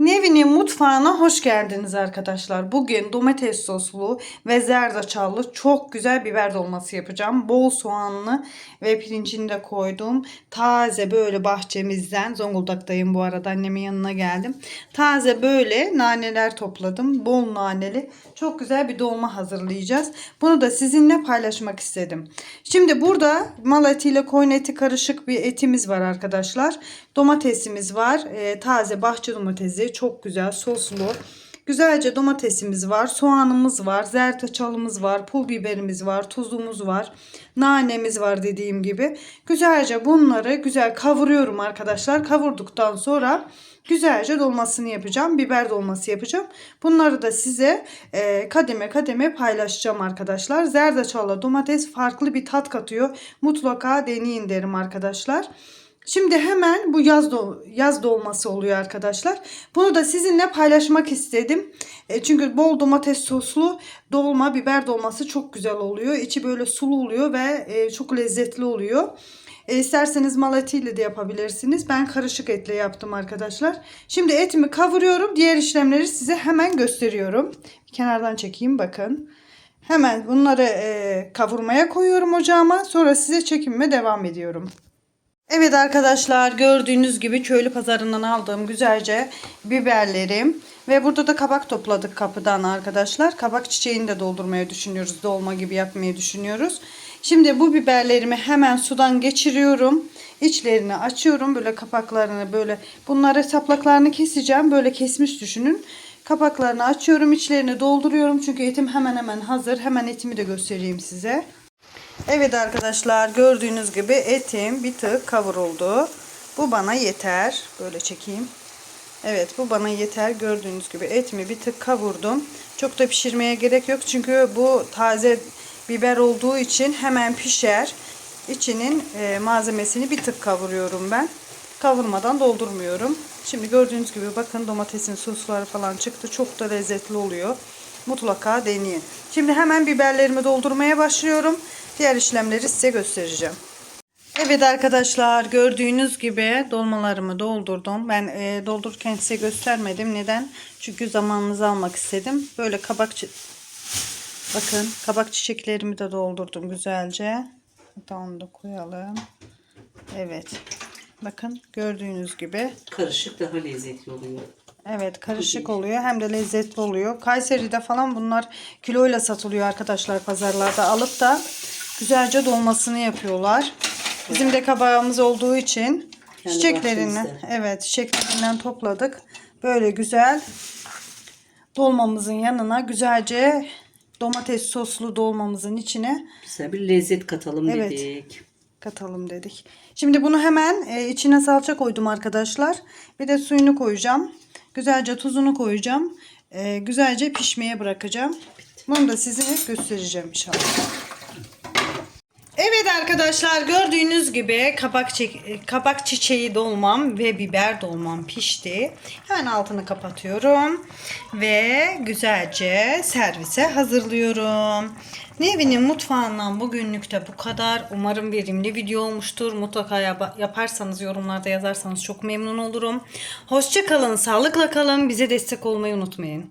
Nevin'in mutfağına hoş geldiniz arkadaşlar. Bugün domates soslu ve zerdeçallı çok güzel biber dolması yapacağım. Bol soğanlı ve pirincini de koydum. Taze böyle bahçemizden, Zonguldak'tayım bu arada annemin yanına geldim. Taze böyle naneler topladım. Bol naneli. Çok güzel bir dolma hazırlayacağız. Bunu da sizinle paylaşmak istedim. Şimdi burada mal eti ile koyun eti karışık bir etimiz var arkadaşlar. Domatesimiz var. Ee, taze bahçe domatesi. Çok güzel soslu. Güzelce domatesimiz var. Soğanımız var. Zerdeçalımız var. Pul biberimiz var. Tuzumuz var. Nanemiz var dediğim gibi. Güzelce bunları güzel kavuruyorum arkadaşlar. Kavurduktan sonra güzelce dolmasını yapacağım. Biber dolması yapacağım. Bunları da size e, kademe kademe paylaşacağım arkadaşlar. Zerdeçalla domates farklı bir tat katıyor. Mutlaka deneyin derim arkadaşlar. Şimdi hemen bu yaz do yaz dolması oluyor arkadaşlar. Bunu da sizinle paylaşmak istedim. E, çünkü bol domates soslu dolma, biber dolması çok güzel oluyor. İçi böyle sulu oluyor ve e, çok lezzetli oluyor. E, isterseniz mal etiyle de yapabilirsiniz. Ben karışık etle yaptım arkadaşlar. Şimdi etimi kavuruyorum. Diğer işlemleri size hemen gösteriyorum. Kenardan çekeyim bakın. Hemen bunları e, kavurmaya koyuyorum ocağıma. Sonra size çekimime devam ediyorum. Evet arkadaşlar gördüğünüz gibi köylü pazarından aldığım güzelce biberlerim ve burada da kabak topladık kapıdan arkadaşlar. Kabak çiçeğini de doldurmayı düşünüyoruz. Dolma gibi yapmayı düşünüyoruz. Şimdi bu biberlerimi hemen sudan geçiriyorum. İçlerini açıyorum. Böyle kapaklarını böyle bunları saplaklarını keseceğim. Böyle kesmiş düşünün. Kapaklarını açıyorum. içlerini dolduruyorum. Çünkü etim hemen hemen hazır. Hemen etimi de göstereyim size. Evet arkadaşlar gördüğünüz gibi etim bir tık kavruldu. Bu bana yeter. Böyle çekeyim. Evet bu bana yeter. Gördüğünüz gibi etimi bir tık kavurdum. Çok da pişirmeye gerek yok. Çünkü bu taze biber olduğu için hemen pişer. İçinin e, malzemesini bir tık kavuruyorum ben. Kavurmadan doldurmuyorum. Şimdi gördüğünüz gibi bakın domatesin sosları falan çıktı. Çok da lezzetli oluyor. Mutlaka deneyin. Şimdi hemen biberlerimi doldurmaya başlıyorum. Diğer işlemleri size göstereceğim. Evet arkadaşlar gördüğünüz gibi dolmalarımı doldurdum. Ben e, doldururken size göstermedim. Neden? Çünkü zamanınızı almak istedim. Böyle kabak bakın kabak çiçeklerimi de doldurdum güzelce. Hatta onu da koyalım. Evet. Bakın gördüğünüz gibi. Karışık daha lezzetli oluyor. Evet karışık oluyor hem de lezzetli oluyor. Kayseri'de falan bunlar kiloyla satılıyor arkadaşlar pazarlarda alıp da güzelce dolmasını yapıyorlar. Bizim de kabağımız olduğu için Kendi çiçeklerinden bahçemizde. evet çiçeklerinden topladık. Böyle güzel dolmamızın yanına güzelce domates soslu dolmamızın içine Güzel bir lezzet katalım Evet. dedik. katalım dedik. Şimdi bunu hemen e, içine salça koydum arkadaşlar. Bir de suyunu koyacağım. Güzelce tuzunu koyacağım. E, güzelce pişmeye bırakacağım. Bunu da size göstereceğim inşallah. Arkadaşlar gördüğünüz gibi kabak, çi- çiçeği dolmam ve biber dolmam pişti. Hemen altını kapatıyorum ve güzelce servise hazırlıyorum. Nevin'in mutfağından bugünlük de bu kadar. Umarım verimli video olmuştur. Mutlaka yap- yaparsanız yorumlarda yazarsanız çok memnun olurum. Hoşça kalın, sağlıkla kalın. Bize destek olmayı unutmayın.